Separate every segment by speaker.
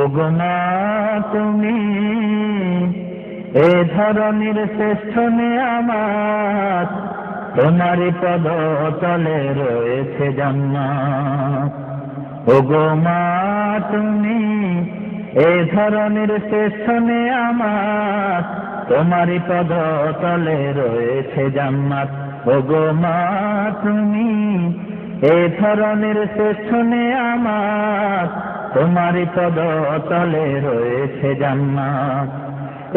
Speaker 1: ওগমা তুমি এ ধরনের শ্রেষ্ঠ আমার তোমারই পদ তলে রয়েছে জান্নাত। ওগমা তুমি এ ধরনের শ্রেষ্ঠ আমার তোমারই পদ তলে রয়েছে জান্নাত। ওগমা তুমি এ ধরনের শ্রেষ্ঠ আমার তোমারই পদ তলে রয়েছে জান্নাত।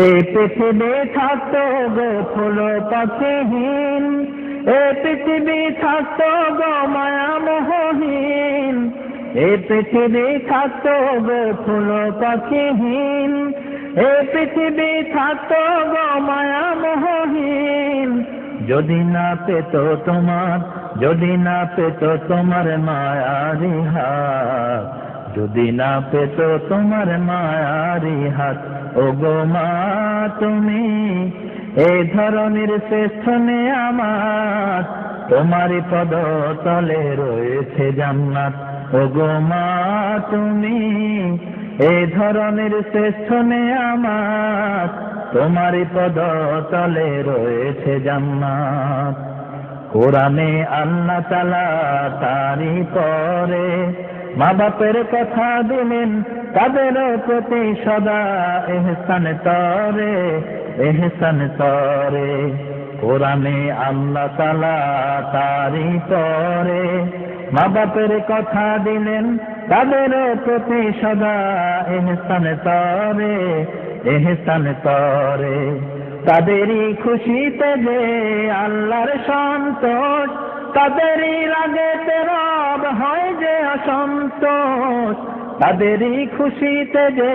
Speaker 1: এই পৃথিবী থাকতো গো ফুল পাখিহীন এ পৃথিবী থাকতো গো মায়া মোহহীন এ পৃথিবী থাকতো গো ফুল পাখিহীন এ পৃথিবী থাকতো গো মায়া মোহহীন যদি না পেত তোমার, যদি না পেত তোমার মায়ারি হাত যদি না পেত তোমার মায়ারি হাত ও গো মা তুমি এই ধরনের শ্রেষ্ঠ আমার তোমারই পদ তলে রয়েছে জান্নাত। ও গো মা তুমি এই ধরনের শ্রেষ্ঠ আমার তোমারই পদ তলে রয়েছে জান্নাত। কোরআনে আল্লাহ তালা তারি পরে মা বাপের কথা দিলেন, তাদের প্রতি সদা এহসান তরে এহসান তরে। কোরআনে আল্লাহ তালা তারি। পরে মা বাপের কথা দিলেন, তাদের প্রতি সদা এহসান তরে এহসান তরে। তাদেরই খুশিতে যে আল্লাহর সন্তোষ তাদেরই রাগে রব হয় যে অসন্তোষ। তাদেরই খুশিতে যে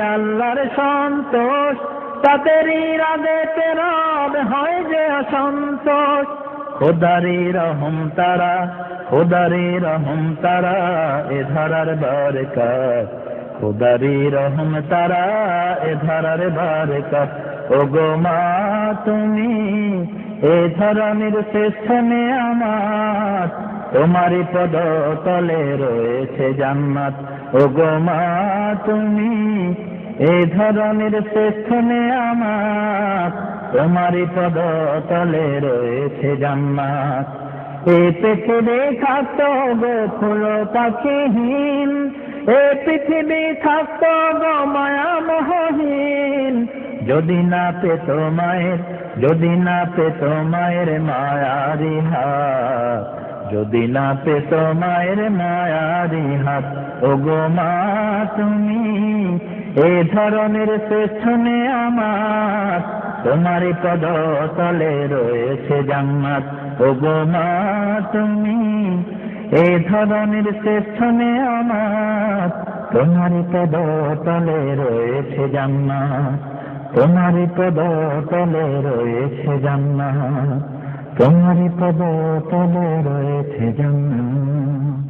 Speaker 1: আল্লাহর সন্তোষ। তাদেরই রাগে রব হয় যে অসন্তোষ। খোদারি রহম তারা, খোদারি রহম তারা, এ ধরার বরকত। খোদারি রহম তারা, এ ধরার বরকত। ও গো মা তুমি এ ধরনের শ্রেষ্ঠ আমার তোমারই পদ তলে রয়েছে জান্নাত। ও গো মা, তুমি এ ধরনের শ্রেষ্ঠ আমার তোমারই পদ তলে রয়েছে জান্নাত। এ পৃথিবী থাকতো গো ফুল পাখিহীন এ পৃথিবী থাকতো গো মায়া মোহহীন। যদি না পেত মায়ের, যদি না পেত মায়ের মায়ারি হাত যদি না পেত মায়ের মায়ারি হাত ও গো মা, তুমি এ ধরনের শ্রেষ্ঠ আমার। তোমারই পদ তলে রয়েছে জান্নাত। ও গো মা, তুমি এ ধরনের শ্রেষ্ঠ আমার। তোমারই পদ তলে রয়েছে জান্নাত। তোমারই পদ তলে রয়েছে জান্নাত তোমারই পদ তলে রয়েছে জান্নাত।